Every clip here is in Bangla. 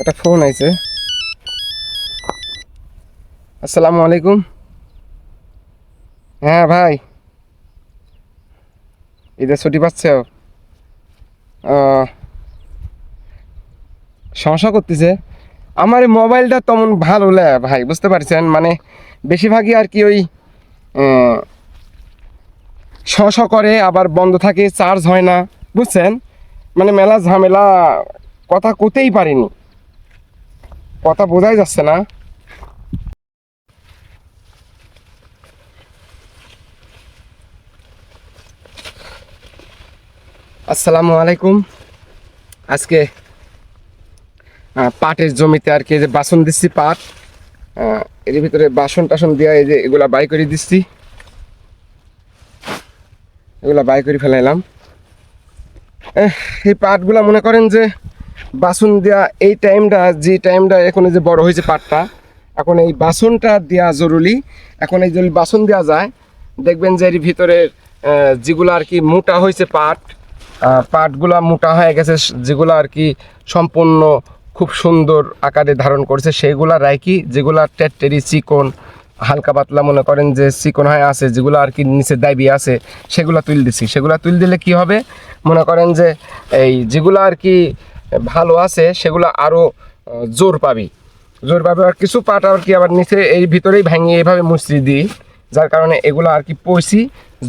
একটা ফোন আইছে। আসসালামু আলাইকুম। হ্যাঁ ভাই। ঈদের ছুটি পাচ্ছ। সমস্যা করতেছে। আমার মোবাইলটা তেমন ভালো লে ভাই, বুঝতে পারছেন? মানে বেশিরভাগই আর কি ওই শ করে, আবার বন্ধ থাকে চার্জ হয় না। বুঝছেন? মানে মেলা ঝামেলা, কথা কোতেই পারিনি। কথা বোঝাই যাচ্ছে না। আসসালামু আলাইকুম। আজকে পাটের জমিতে আর কি যে বাসন দিচ্ছি, পাট। এর ভিতরে বাসন টাসন দিয়া এই যে এগুলা বাই করে দিচ্ছি। এগুলা বাই করে ফেলাইলাম। এই পাটগুলা মনে করেন যে বাসন দেওয়া এই টাইমটা, যে টাইমটা এখন যে বড় হয়েছে পাটটা, এখন এই বাসনটা দেওয়া জরুরি। এখন এই যদি বাসন দেওয়া যায়, দেখবেন যে এর ভিতরে যেগুলো আর কি মোটা হয়েছে পাট পাটগুলা মোটা হয়ে গেছে, যেগুলো আর কি সম্পূর্ণ খুব সুন্দর আকারে ধারণ করছে সেইগুলা রাইকি যেগুলা টেট্টেরি চিকন, হালকা পাতলা মনে করেন যে চিকন হয়ে আছে, যেগুলো আর কি নিচে দাবি আছে, সেগুলো তুল দিছি। সেগুলো তুল দিলে কি হবে? মনে করেন যে এই যেগুলো আর কি ভালো আছে, সেগুলো আরও জোর পাবি। জোর পাবে আর কিছু পাট আর কি আবার নিচে এই ভিতরেই ভেঙে এইভাবে মুচড়ি দিই, যার কারণে এগুলো আর কি পয়সি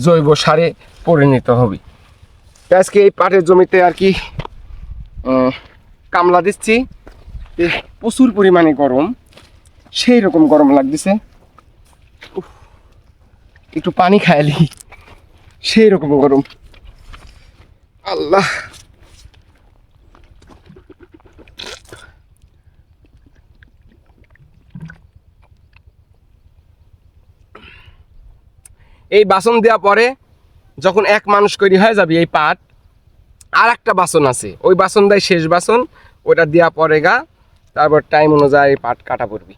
জৈব সারে পরিণত হবে। আজকে এই পাটের জমিতে আর কি কামলা দিচ্ছি। প্রচুর পরিমাণে গরম, সেই রকম গরম লাগতেছে। একটু পানি খাইলি, সেই রকম গরম। আল্লাহ। এই বাসন দেওয়া পরে যখন এক মানুষ করি হয়ে যাবে এই পাট আর একটা বাসন আছে। ওই বাসন দেয় শেষ বাসন ওটা দেওয়া পরে গা, তারপর টাইম অনুযায়ী পাট কাটা পড়বি।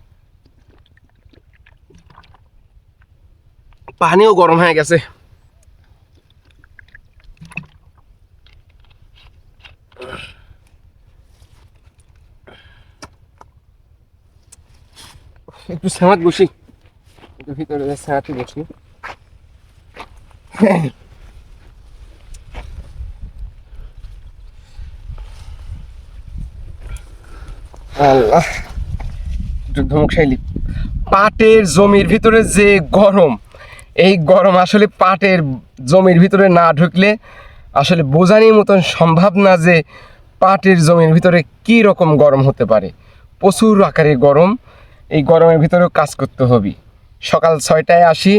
পানিও গরম হয়ে গেছে। একটু সেমাত বসি। একটু ভিতরে সেমাতে বসি। আল্লাহ। একটু ধমক পাটের জমির ভিতরে যে গরম, এই গরম আসলে পাটের জমির ভিতরে না ঢুকলে আসলে বোঝানোর মতন সম্ভব না যে পাটের জমির ভিতরে কী রকম গরম হতে পারে। প্রচুর আকারে গরম, এই গরমের ভিতরেও কাজ করতে হবে। সকাল ছয়টায় আসি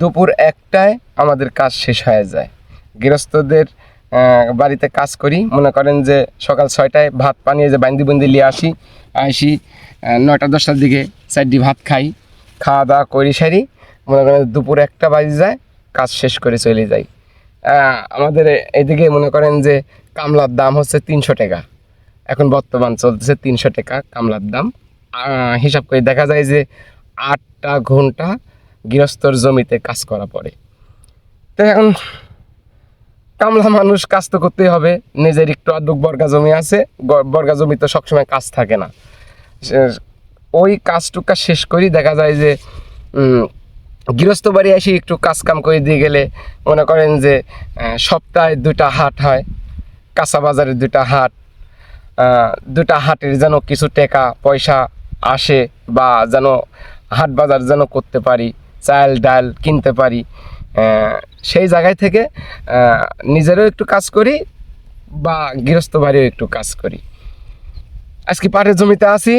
দুপুর একটায় আমাদের কাজ শেষ হয়ে যায়। গৃহস্থদের বাড়িতে কাজ করি। মনে করেন যে সকাল ছয়টায় ভাত পানিয়ে যে বান্দি বন্দি নিয়ে আসি আসি নয়টা, দশটার দিকে চারটি ভাত খাই। খাওয়া দাওয়া করি সারি। মনে করেন দুপুর একটা বাজে যায়, কাজ শেষ করে চলে যাই। আমাদের এদিকে মনে করেন যে কামলার দাম হচ্ছে তিনশো টাকা। এখন বর্তমান চলতেছে তিনশো টাকা কামলার দাম। হিসাব করে দেখা যায় যে আটটা ঘণ্টা গৃহস্থর জমিতে কাজ করা পড়ে। তো এখন কামলা মানুষ কাজ তো করতেই হবে, নিজের একটু আধুক বর্গা জমি আছে বর্গা জমি তো সবসময় কাজ থাকে না। ওই কাজটুকা শেষ করি দেখা যায় যে গৃহস্থ বাড়ি এসে একটু কাজ কাম করে দিয়ে গেলে মনে করেন যে সপ্তাহে দুটা হাট হয়, কাঁচা বাজারে দুটা হাট দুটা হাটের যেন কিছু টাকা পয়সা আসে বা যেন হাট বাজার যেন করতে পারি। চাল, ডাল কিনতে পারি। সেই জায়গায় থেকে নিজেরও একটু কাজ করি বা গৃহস্থ বাড়িও একটু কাজ করি। আজকে পাটের জমিতে আছি,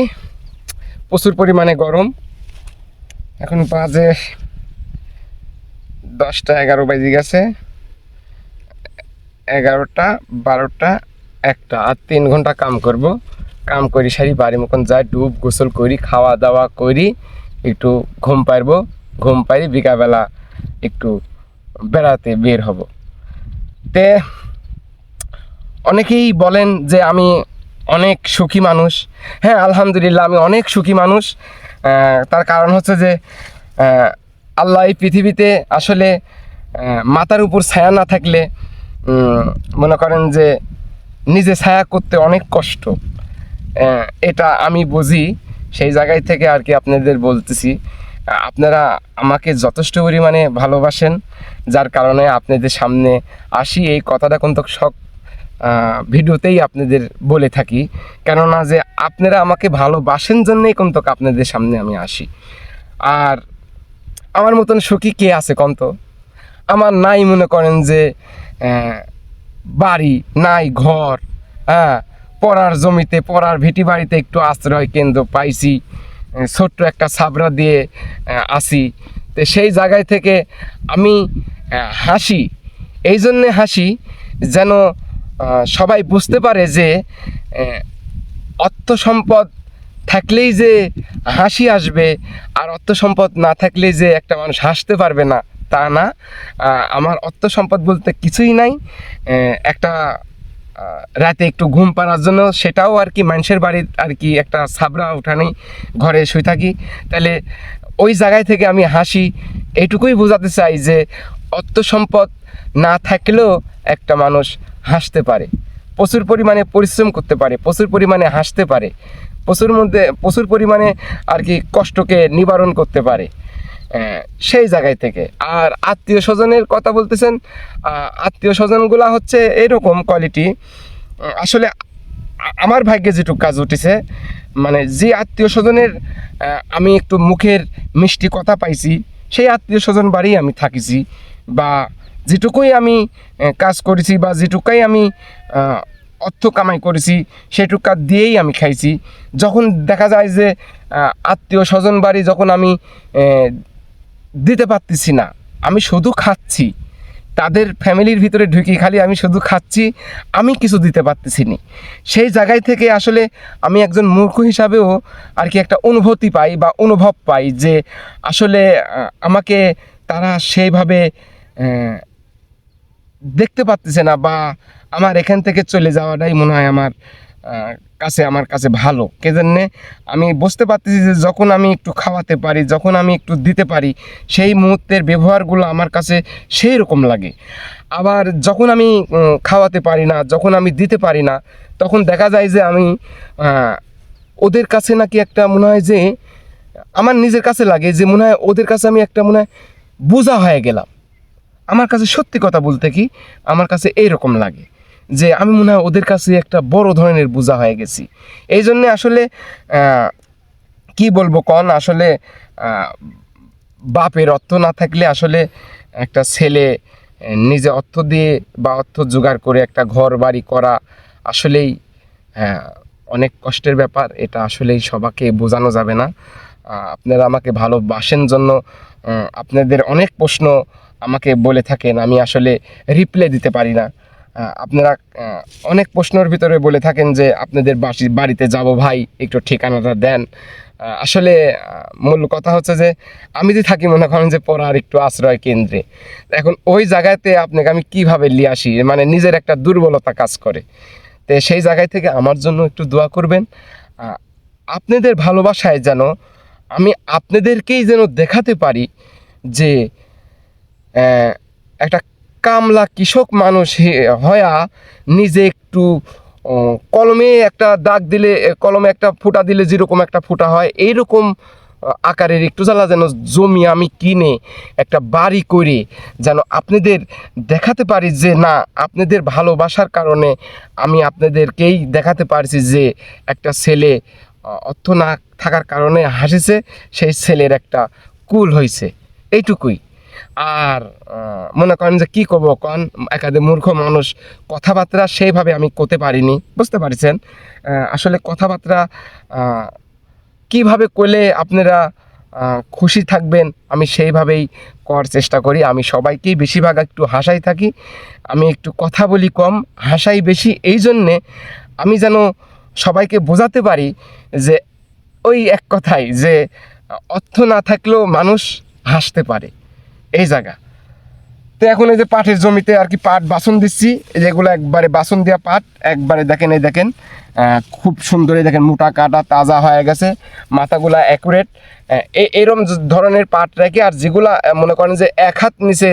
প্রচুর পরিমাণে গরম। এখন বাজে দশটা, এগারো বাজে গেছে। এগারোটা, বারোটা, একটা। আর তিন ঘণ্টা কাম করব। কাম করি, সারি বাড়ি মতন যাই, ডুব, গোসল করি খাওয়া দাওয়া করি, একটু ঘুম পারব ঘুম পাই বিকালবেলা একটু বেড়াতে বের হব। তে অনেকেই বলেন যে আমি অনেক সুখী মানুষ। হ্যাঁ আলহামদুলিল্লাহ আমি অনেক সুখী মানুষ। তার কারণ হচ্ছে যে আল্লাহ এই পৃথিবীতে আসলে মাথার উপর ছায়া না থাকলে মনে করেন যে নিজে ছায়া করতে অনেক কষ্ট। এটা আমি বুঝি। সেই জায়গায় থেকে আর কি আপনাদের বলতেছি। আপনারা আমাকে যথেষ্ট পরিমাণে ভালোবাসেন যার কারণে আপনাদের সামনে আসি। এই কথাটা কিন্তু আহ, ভিডিওতেই আপনাদের বলে থাকি। কেননা যে আপনারা আমাকে ভালোবাসেন জন্যই কিন্তু আপনাদের সামনে আমি আসি। আর আমার মতন সুখী কে আছে কন্ত? আমার নাই মনে করেন যে বাড়ি নাই ঘর হ্যাঁ পড়ার জমিতে পড়ার ভিটি বাড়িতে একটু আশ্রয় কেন্দ্র পাইছি। ছোট্ট একটা ছাবড়া দিয়ে আসি। তো সেই জায়গায় থেকে আমি হাসি। এই জন্যে হাসি যেন সবাই বুঝতে পারে যে অর্থ সম্পদ থাকলেই যে হাসি আসবে আর অর্থ সম্পদ না থাকলেই যে একটা মানুষ হাসতে পারবে না, তা না। আমার অর্থ সম্পদ বলতে কিছুই নাই। একটা রাতে একটু ঘুম পাড়ার জন্য সেটাও আর কি মানুষের বাড়ির আর কি একটা ছাবড়া উঠানি ঘরে শুয়ে থাকি। তাহলে ওই জায়গায় থেকে আমি হাসি এইটুকুই বোঝাতে চাই যে অর্থ সম্পদ না থাকলেও একটা মানুষ হাসতে পারে। প্রচুর পরিমাণে পরিশ্রম করতে পারে, প্রচুর পরিমাণে হাসতে পারে, প্রচুর মধ্যে, প্রচুর পরিমাণে আর কি কষ্টকে নিবারণ করতে পারে। সেই জায়গায় থেকে। আর আত্মীয় স্বজনের কথা বলতেছেন আত্মীয় স্বজনগুলা হচ্ছে এরকম কোয়ালিটি আসলে আমার ভাগ্যে যেটুকু কাজ উঠেছে মানে যে আত্মীয় স্বজনের আমি একটু মুখের মিষ্টি কথা পাইছি, সেই আত্মীয় স্বজন বাড়ি আমি থাকিছি, বা যেটুকুই আমি কাজ করেছি বা যেটুকাই আমি অর্থ কামাই করেছি, সেটুকা দিয়েই আমি খাইছি। যখন দেখা যায় যে আত্মীয় স্বজন বাড়ি যখন আমি দিতে পারতেছি না। আমি শুধু খাচ্ছি। তাদের ফ্যামিলির ভিতরে ঢুকি খালি আমি শুধু খাচ্ছি, আমি কিছু দিতে পারতেছি না। সেই জায়গায় থেকে আসলে আমি একজন মূর্খ হিসাবেও আর কি একটা অনুভূতি পাই বা অনুভব পাই যে আসলে আমাকে তারা সেইভাবে দেখতে পারতেছে না বা আমার এখান থেকে চলে যাওয়াটাই মনে হয় আমার কাছে, আমার কাছে ভালো। কে জন্যে আমি বুঝতে পারতেছি যে যখন আমি একটু খাওয়াতে পারি, যখন আমি একটু দিতে পারি, সেই মুহূর্তের ব্যবহারগুলো আমার কাছে সেই রকম লাগে। আবার যখন আমি খাওয়াতে পারি না, যখন আমি দিতে পারি না, তখন দেখা যায় যে আমি ওদের কাছে নাকি একটা মনে হয় যে, আমার নিজের কাছে লাগে যে মনে হয় ওদের কাছে আমি একটা মনে হয় বোঝা হয়ে গেলাম। আমার কাছে সত্যি কথা বলতে কি, আমার কাছে এইরকম লাগে। যে আমি মনে হয় ওদের কাছে একটা বড় ধরনের বোঝা হয়ে গেছি। এই জন্যে আসলে কি বলব কন? আসলে বাপের অর্থ না থাকলে আসলে একটা ছেলে নিজে অর্থ দিয়ে বা অর্থ জোগাড় করে একটা ঘর বাড়ি করা আসলেই অনেক কষ্টের ব্যাপার। এটা আসলেই সবাইকে বোঝানো যাবে না। আপনারা আমাকে ভালোবাসেন জন্য আপনাদের অনেক প্রশ্ন আমাকে বলে থাকেন। আমি আসলে রিপ্লাই দিতে পারি না। আপনারা অনেক প্রশ্নের ভিতরে বলে থাকেন যে আপনাদের বাসি, বাড়িতে যাব ভাই, একটু ঠিকানাটা দেন। আসলে মূল কথা হচ্ছে যে আমি যে থাকি মনে করেন যে পড়ার একটু আশ্রয় কেন্দ্রে। এখন ওই জায়গাতে আপনাকে আমি কীভাবে নিয়ে আসি? মানে নিজের একটা দুর্বলতা কাজ করে। তো সেই জায়গায় থেকে আমার জন্য একটু দোয়া করবেন। আপনাদের ভালোবাসায় যেন আমি আপনাদেরকেই যেন দেখাতে পারি যে একটা কামলা কৃষক মানুষ হয়া নিজে একটু কলমে একটা দাগ দিলে কলমে একটা ফুটা দিলে যেরকম একটা ফুটা হয়, এইরকম আকারের একটু জ্বালা যেন জমি আমি কিনে একটা বাড়ি করে যেন আপনাদের দেখাতে পারি যে না, আপনাদের ভালোবাসার কারণে আমি আপনাদেরকেই দেখাতে পারছি যে একটা ছেলে অর্থ না থাকার কারণে হাসিছে, সেই ছেলের একটা কুল হয়েছে। এইটুকুই। আর মনে করেন যে কী করব কন? একাদে মূর্খ মানুষ, কথাবার্তা সেইভাবে আমি করতে পারিনি, বুঝতে পারছেন? আসলে কথাবার্তা কীভাবে করলে আপনারা খুশি থাকবেন, আমি সেইভাবেই করার চেষ্টা করি। আমি সবাইকেই বেশিরভাগ একটু হাসাই থাকি, আমি একটু কথা বলি কম, হাসাই বেশি। এই জন্যে আমি যেন সবাইকে বোঝাতে পারি যে ওই এক কথাই, যে অর্থ না থাকলেও মানুষ হাসতে পারে। এই জায়গা। তো এখন এই যে পাটের জমিতে আর কি পাট বাসন দিচ্ছি যেগুলো একবারে বাসন দেওয়া পাট, একবারে দেখেন, এই দেখেন খুব সুন্দর, এই দেখেন, মোটা কাটা তাজা হয়ে গেছে, মাথাগুলা অ্যাকুরেট এরম ধরনের পাট রেখে আর যেগুলা মনে করেন যে এক হাত নিচে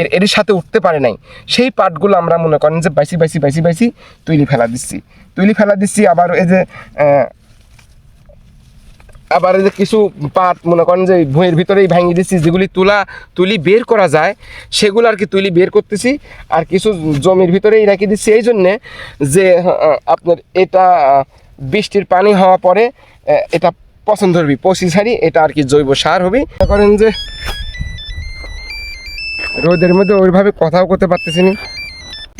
এর এর সাথে উঠতে পারে নাই, সেই পাটগুলো আমরা মনে করেন যে বাইসি বাইসি বাইসি বাইসি তুইলি ফেলা দিচ্ছি। তুইলি ফেলা দিচ্ছি, আবার এই যে আবার যে কিছু পাট মনে করেন যে ভুঁয়ের ভিতরেই ভাঙিয়ে দিচ্ছি যেগুলি তুলা, তুলি বের করা যায়, সেগুলো আর কি তুলি বের করতেছি, আর কিছু জমির ভিতরেই রেখে দিচ্ছি এই জন্যে যে আপনার এটা বৃষ্টির পানি হওয়া পরে এটা পছন্দ হবে, পচি সারি, এটা আর কি জৈব সার হবে। করেন যে, রোদের মধ্যে ওইভাবে কথাও করতে পারতেছি না।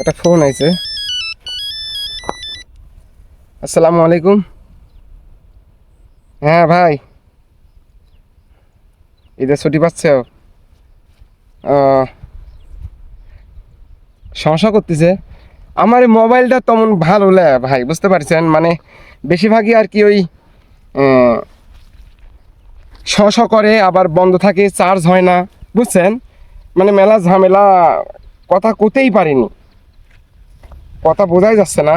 একটা ফোন আইছে। আসসালামু আলাইকুম। হ্যাঁ ভাই। ঈদের ছুটি পাচ্ছ সমস্যা করতেছে। আমার মোবাইলটা তেমন ভালো লে ভাই, বুঝতে পারছেন? মানে বেশিরভাগই আর কি ওই সমস্যা করে, আবার বন্ধ থাকে চার্জ হয় না, বুঝছেন? মানে মেলা ঝামেলা, কথা কোতেই পারিনি। কথা বোঝাই যাচ্ছে না।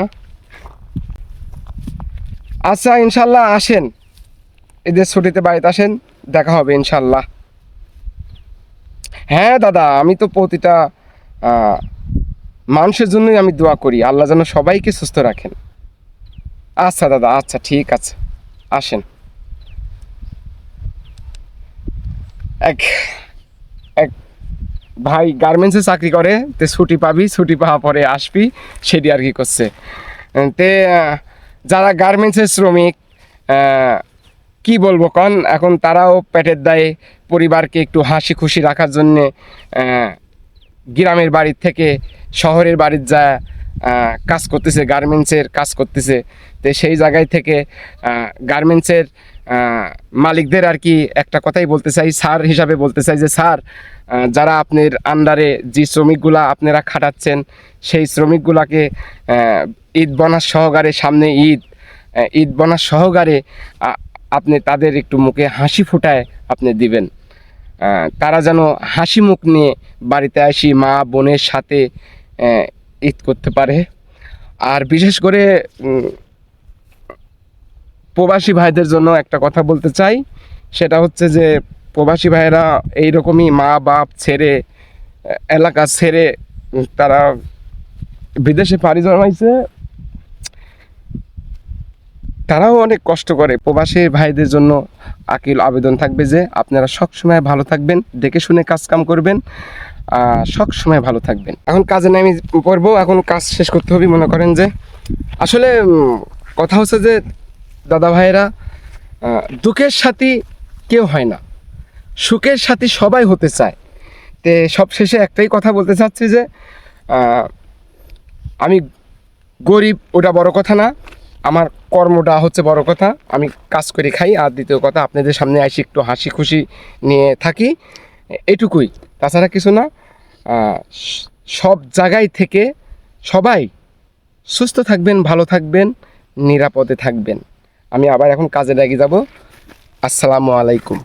আচ্ছা ইনশাল্লাহ আসেন। এদের ছুটিতে বাড়িতে আসেন, দেখা হবে ইনশাল্লাহ হ্যাঁ দাদা, আমি তো প্রতিটা মানুষের জন্যই আমি দোয়া করি, আল্লাহ যেন সবাইকে সুস্থ রাখেন। আচ্ছা দাদা আচ্ছা ঠিক আছে, আসেন। এক এক ভাই গার্মেন্টসে চাকরি করে, তে ছুটি পাবি, ছুটি পাওয়া পরে আসবি, সেটি আর কি করছে। তে যারা গার্মেন্টসের শ্রমিক কি বলব? কন এখন তারাও পেটের দায়ে পরিবারকে একটু হাসি খুশি রাখার জন্যে গ্রামের বাড়ির থেকে শহরের বাড়ির যা কাজ করতেছে, গার্মেন্টসের কাজ করতেছে, তো সেই জায়গায় থেকে গার্মেন্টসের মালিকদের আর কি একটা কথাই বলতে চাই, স্যার হিসাবে বলতে চাই যে, স্যার যারা আপনার আন্ডারে যে শ্রমিকগুলা আপনারা খাটাচ্ছেন, সেই শ্রমিকগুলাকে ঈদ বনাস সহকারে সামনে ঈদ ঈদ বনাস সহকারে আপনি তাদের একটু মুখে হাসি ফোটায় আপনি দিবেন। তারা যেন হাসি মুখ নিয়ে বাড়িতে আসি মা বোনের সাথে ঈদ করতে পারে। আর বিশেষ করে প্রবাসী ভাইদের জন্য একটা কথা বলতে চাই। সেটা হচ্ছে যে, প্রবাসী ভাইয়েরা এইরকমই মা, বাপ ছেড়ে এলাকা ছেড়ে তারা বিদেশে পাড়ি জমাইছে। তারাও অনেক কষ্ট করে। প্রবাসী ভাইদের জন্য আকিল আবেদন থাকবে যে, আপনারা সবসময় ভালো থাকবেন, দেখে শুনে কাজ কাম করবেন সব সময় ভালো থাকবেন। এখন কাজে নেমে পড়ব, এখন কাজ শেষ করতে হবে, মনে করেন যে। আসলে কথা হচ্ছে যে, দাদা ভাইয়েরা দুঃখের সাথী কেউ হয় না। সুখের সাথী সবাই হতে চায়। তে সবশেষে একটাই কথা বলতে চাচ্ছি যে আমি গরিব, ওটা বড় কথা না। আমার কর্মটা হচ্ছে বড় কথা, আমি কাজ করে খাই। আর দ্বিতীয় কথা, আপনাদের সামনে আসি একটু হাসি খুশি নিয়ে থাকি। এটুকুই। তাছাড়া কিছু না সব জায়গায় থেকে সবাই সুস্থ থাকবেন, ভালো থাকবেন, নিরাপদে থাকবেন। আমি আবার এখন কাজে লেগে যাব। আসসালামু আলাইকুম।